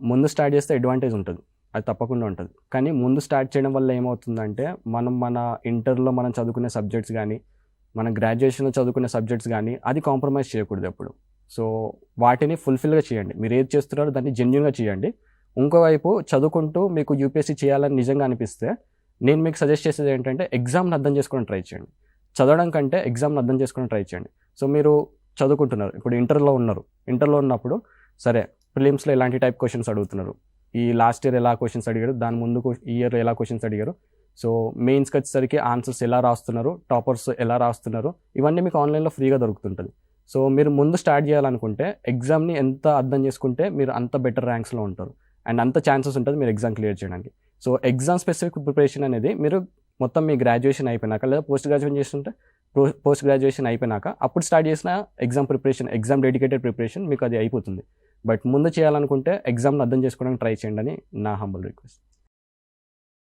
ముందు స్టార్ట్ చేస్తే అడ్వాంటేజ్ ఉంటుంది. అది తప్పకుండా ఉంటుంది. కానీ ముందు స్టార్ట్ చేయడం వల్ల ఏమవుతుందంటే మనం మన ఇంటర్లో మనం చదువుకునే సబ్జెక్ట్స్ కానీ మన గ్రాడ్యుయేషన్లో చదువుకునే సబ్జెక్ట్స్ కానీ అది కాంప్రమైజ్ చేయకూడదు ఎప్పుడు. సో వాటిని ఫుల్ఫిల్గా చేయండి. మీరు ఏది చేస్తున్నారో దాన్ని జెన్యున్గా చేయండి. ఇంకోవైపు చదువుకుంటూ మీకు యూపీఎస్సీ చేయాలని నిజంగా అనిపిస్తే నేను మీకు సజెస్ట్ చేసేది ఏంటంటే ఎగ్జామ్ని అర్థం చేసుకోవడం ట్రై చేయండి. చదవడం కంటే ఎగ్జామ్ని అర్థం చేసుకోవడం ట్రై చేయండి. సో మీరు చదువుకుంటున్నారు. ఇప్పుడు ఇంటర్లో ఉన్నారు. ఇంటర్లో ఉన్నప్పుడు సరే ప్రిలిమ్స్లో ఎలాంటి టైప్ క్వశ్చన్స్ అడుగుతున్నారు? ఈ లాస్ట్ ఇయర్ ఎలా క్వశ్చన్స్ అడిగారు? దాని ముందు ఈ ఇయర్ ఎలా క్వశ్చన్స్ అడిగారు? సో మెయిన్స్కి వచ్చేసరికి ఆన్సర్స్ ఎలా రాస్తున్నారు? టాపర్స్ ఎలా రాస్తున్నారు? ఇవన్నీ మీకు ఆన్లైన్లో ఫ్రీగా దొరుకుతుంటుంది. సో మీరు ముందు స్టార్ట్ చేయాలనుకుంటే ఎగ్జామ్ని ఎంత అర్థం చేసుకుంటే మీరు అంత బెటర్ ర్యాంక్స్లో ఉంటారు. అండ్ అంత ఛాన్సెస్ ఉంటుంది మీరు ఎగ్జామ్ క్లియర్ చేయడానికి. సో ఎగ్జామ్ స్పెసిఫిక్ ప్రిపరేషన్ అనేది మీరు మొత్తం మీ గ్రాడ్యుయేషన్ అయిపోయినాక లేదా పోస్ట్ గ్రాడ్యుయేషన్ చేస్తుంటే పోస్ట్ గ్రాడ్యుయేషన్ అయిపోయినాక అప్పుడు స్టార్ట్ చేసిన exam preparation exam dedicated preparation మీకు అది అయిపోతుంది. బట్ ముందు చేయాలనుకుంటే ఎగ్జామ్ని అర్థం చేసుకోవడానికి ట్రై చేయండి అని నా హంబల్ రిక్వెస్ట్